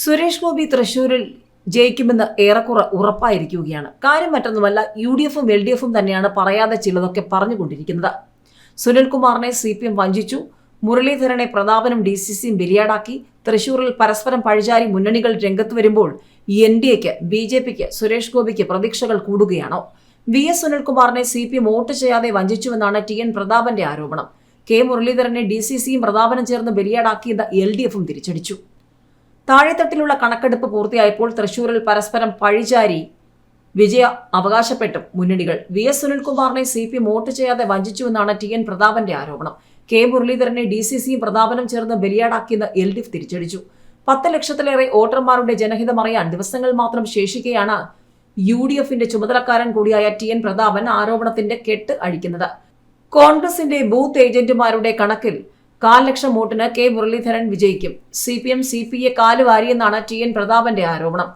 സുരേഷ് ഗോപി തൃശൂരിൽ ജയിക്കുമെന്ന് ഏറെക്കുറെ ഉറപ്പായിരിക്കുകയാണ്. കാര്യം മറ്റൊന്നുമല്ല യു ഡി എഫും എൽ ഡി എഫും തന്നെയാണ് പറയാതെ ചിലതൊക്കെ പറഞ്ഞുകൊണ്ടിരിക്കുന്നത്. സുനിൽകുമാറിനെ സി പി എം വഞ്ചിച്ചു. മുരളീധരനെ പ്രതാപനും ഡി സി സിയും ബലിയാടാക്കി. തൃശൂരിൽ പരസ്പരം പഴിചാരി മുന്നണികൾ രംഗത്ത് വരുമ്പോൾ എൻ ഡി എക്ക് ബി ജെ പിക്ക് സുരേഷ് ഗോപിക്ക് പ്രതീക്ഷകൾ കൂടുകയാണോ? വി എസ് സുനിൽകുമാറിനെ സി പി എം വോട്ട് ചെയ്യാതെ വഞ്ചിച്ചുവെന്നാണ് ടി എൻ പ്രതാപന്റെ ആരോപണം. കെ മുരളീധരനെ ഡി സി സിയും പ്രതാപനും ചേർന്ന് ബലിയാടാക്കിയത് എൽ ഡി എഫും തിരിച്ചടിച്ചു. താഴെത്തട്ടിലുള്ള കണക്കെടുപ്പ് പൂർത്തിയായപ്പോൾ തൃശൂരിൽ പരസ്പരം പഴിചാരി വിജയ അവകാശപ്പെട്ടും. മുന്നണികൾ വി എസ് സുനിൽകുമാറിനെ സി പി വോട്ട് ചെയ്യാതെ വഞ്ചിച്ചുവെന്നാണ് ടി എൻ പ്രതാപന്റെ ആരോപണം. കെ മുരളീധരനെ ഡി സി സിയും പ്രതാപനും ചേർന്ന് ബലിയാടാക്കിയെന്ന് എൽ ഡി എഫ് തിരിച്ചടിച്ചു. പത്ത് ലക്ഷത്തിലേറെ വോട്ടർമാരുടെ ജനഹിതം അറിയാൻ ദിവസങ്ങൾ മാത്രം ശേഷിക്കെയാണ് യു ഡി എഫിന്റെ ചുമതലക്കാരൻ കൂടിയായ ടി എൻ പ്രതാപൻ ആരോപണത്തിന്റെ കെട്ട് അഴിക്കുന്നത്. കോൺഗ്രസിന്റെ ബൂത്ത് ഏജന്റുമാരുടെ കണക്കിൽ കാൽ ലക്ഷം വോട്ടിന് കെ മുരളീധരൻ വിജയിക്കും. C P M C P A കാൽ വാരിയെന്നാണ് ടി എൻ പ്രതാപന്റെ ആരോപണം.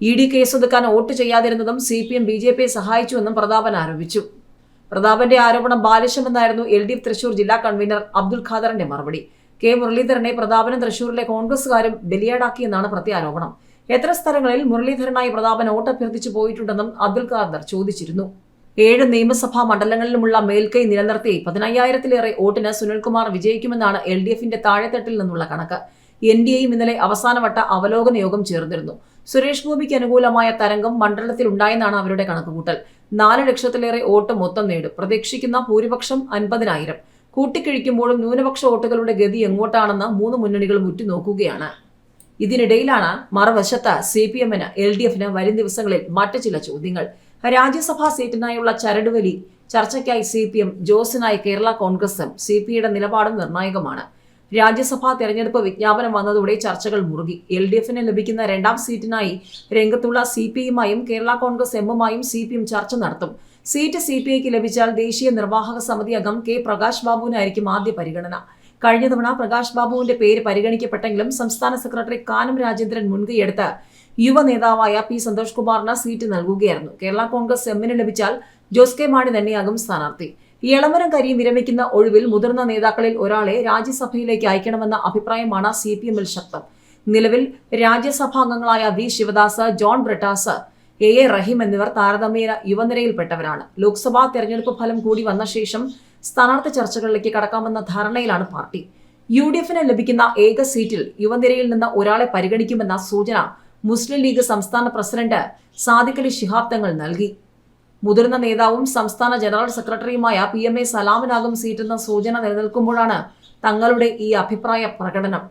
ഇ ഡി കേസൊതുക്കാൻ vote ചെയ്യാതിരുന്നതും C P M B J പിയെ സഹായിച്ചുവെന്നും പ്രതാപൻ ആരോപിച്ചു. പ്രതാപന്റെ ആരോപണം ബാലിശമെന്നായിരുന്നു എൽ ഡി എഫ് തൃശൂർ ജില്ലാ കൺവീനർ അബ്ദുൽ ഖാദറിന്റെ മറുപടി. കെ മുരളീധരനെ പ്രതാപനും തൃശൂരിലെ കോൺഗ്രസുകാരും ബലിയാടാക്കിയെന്നാണ് പ്രത്യാരോപണം. എത്ര സ്ഥലങ്ങളിൽ മുരളീധരനായി പ്രതാപൻ വോട്ട് അഭ്യർത്ഥിച്ചു പോയിട്ടുണ്ടെന്നും അബ്ദുൽ ഖാദർ ചോദിച്ചിരുന്നു. ഏഴ് നിയമസഭാ മണ്ഡലങ്ങളിലുമുള്ള മേൽക്കൈ നിലനിർത്തി പതിനയ്യായിരത്തിലേറെ വോട്ടിന് സുനിൽകുമാർ വിജയിക്കുമെന്നാണ് എൽ ഡി എഫിന്റെ താഴെത്തട്ടിൽ നിന്നുള്ള കണക്ക്. എൻ ഡി എയും ഇന്നലെ അവസാനവട്ട അവലോകന യോഗം ചേർന്നിരുന്നു. സുരേഷ് ഗോപിക്ക് അനുകൂലമായ തരംഗം മണ്ഡലത്തിൽ ഉണ്ടായെന്നാണ് അവരുടെ കണക്കുകൂട്ടൽ. നാല് ലക്ഷത്തിലേറെ വോട്ട് മൊത്തം നേടും. പ്രതീക്ഷിക്കുന്ന ഭൂരിപക്ഷം അൻപതിനായിരം. കൂട്ടിക്കിഴിക്കുമ്പോഴും ന്യൂനപക്ഷ വോട്ടുകളുടെ ഗതി എങ്ങോട്ടാണെന്ന് മൂന്ന് മുന്നണികളും ഉറ്റുനോക്കുകയാണ്. ഇതിനിടയിലാണ് മറുവശത്ത് സി പി എമ്മിന് എൽ ഡി എഫിന് വരും ദിവസങ്ങളിൽ മറ്റു ചില ചോദ്യങ്ങൾ. രാജ്യസഭാ സീറ്റിനായുള്ള ചരടുവലി ചർച്ചയ്ക്കായി സി പി എം ജോസിനായി കേരള കോൺഗ്രസും സി പി ഐയുടെ നിലപാടും നിർണായകമാണ്. രാജ്യസഭാ തെരഞ്ഞെടുപ്പ് വിജ്ഞാപനം വന്നതോടെ ചർച്ചകൾ മുറുകി. എൽ ഡി എഫിന് ലഭിക്കുന്ന രണ്ടാം സീറ്റിനായി രംഗത്തുള്ള സി പി ഐയുമായും കേരള കോൺഗ്രസ് എമ്മുമായും സി പി എം ചർച്ച നടത്തും. സീറ്റ് സി പി ഐക്ക് ലഭിച്ചാൽ ദേശീയ നിർവാഹക സമിതി അംഗം കെ പ്രകാശ് ബാബുവിനായിരിക്കും ആദ്യ പരിഗണന. കഴിഞ്ഞ തവണ പ്രകാശ് ബാബുവിന്റെ പേര് പരിഗണിക്കപ്പെട്ടെങ്കിലും സംസ്ഥാന സെക്രട്ടറി കാനം രാജേന്ദ്രൻ മുൻകൈയെടുത്ത് യുവ നേതാവായ പി സന്തോഷ് കുമാറിന് സീറ്റ് നൽകുകയായിരുന്നു. കേരള കോൺഗ്രസ് എമ്മിന് ലഭിച്ചാൽ ജോസ് കെ മാണി തന്നെയാകും സ്ഥാനാർത്ഥി. ഇളമരം കരിയും വിരമിക്കുന്ന ഒഴിവിൽ മുതിർന്ന നേതാക്കളിൽ ഒരാളെ രാജ്യസഭയിലേക്ക് അയക്കണമെന്ന അഭിപ്രായമാണ് സി പി എമ്മിൽ ശക്തം. നിലവിൽ രാജ്യസഭാംഗങ്ങളായ V Sivadas John Brittas A. A. Raheem എന്നിവർ താരതമ്യേന യുവനിരയിൽപ്പെട്ടവരാണ്. ലോക്സഭാ തെരഞ്ഞെടുപ്പ് ഫലം കൂടി വന്ന ശേഷം സ്ഥാനാർത്ഥി ചർച്ചകളിലേക്ക് കടക്കാമെന്ന ധാരണയിലാണ് പാർട്ടി. യു ഡി എഫിന് ലഭിക്കുന്ന ഏക സീറ്റിൽ യുവനിരയിൽ നിന്ന് ഒരാളെ പരിഗണിക്കുമെന്ന സൂചന മുസ്ലിം ലീഗ് സംസ്ഥാന പ്രസിഡന്റ് സാദിഖ് അലി ശിഹാബ് തങ്ങൾ നൽകി. മുതിർന്ന നേതാവും സംസ്ഥാന ജനറൽ സെക്രട്ടറിയുമായ പി. എം. എ. സലാമിനാകും സീറ്റെന്ന സൂചന നിലനിൽക്കുമ്പോഴാണ് തങ്ങളുടെ ഈ അഭിപ്രായ പ്രകടനം.